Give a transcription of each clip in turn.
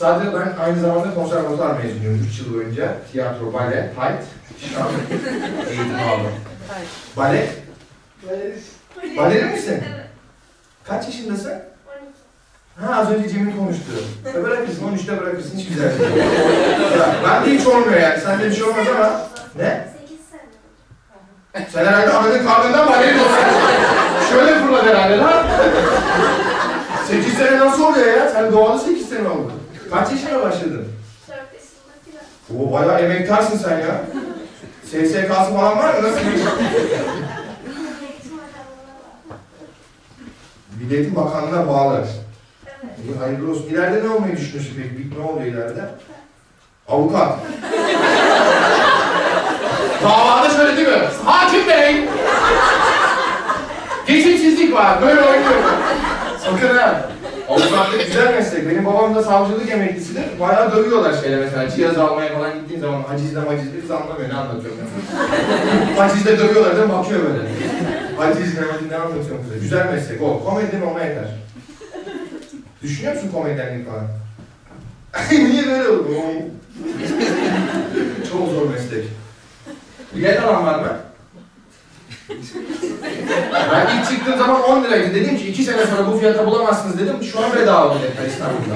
Sadece ben aynı zamanda konservatuar mezunuyum 3 yıl boyunca. Tiyatro, bale, tayt, şan eğitimi aldım. Bale? Balerin misin? Kaç yaşındasın? Ha az önce Cemil konuştu. Ya bırakırsın, 13'te bırakırsın, hiç güzel değil. Ya, ben de hiç olmuyor yani, sende bir şey olmaz ama... Ne? 8 sene. Sen herhalde ananın karnından balerin olsun. Şöyle fırlat herhalde lan. 8 sene nasıl oluyor ya? Sen doğalı 8 sene oldu. Kaç yaşına başladın? 4 yaşında filan. Oo bayağı emektarsın sen ya. SSK'sı falan var mı? Nasıl. Milli Eğitim Bakanlığı'na bağlı. Evet. İyi, hayırlı olsun. İleride ne olmayı düşünüyorsun peki? Bir- Ne oluyor ileride? Avukat. Davada şöyle değil mi? Hakim Bey! Geçimsizlik var, böyle oynuyor. Sakın ha. Avukatlık güzel meslek. Benim babam da savcılık emeklisidir. Bayağı dövüyorlar şeyler mesela. Cihaz almaya falan gittiğin zaman hacizle macizle kız anlamıyor. Ne anlatıyorum ben? hacizle dövüyorlar değil mi? Bakıyor böyle. Hacizle macizle ne anlatıyorum kıza? Güzel meslek o. Komedyen olma yeter. Düşünüyor musun komedyenlik falan? Niye böyle oldu? Çok zor meslek. Bilet alan var mı? Ben ilk çıktığım zaman 10 liraydı. Dedim ki 2 sene sonra bu fiyata bulamazsınız dedim. Şu an bedava biletler İstanbul'da.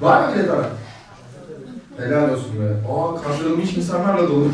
Var mı bilet alan? Helal olsun be. Aa kandırılmış insanlarla dolu.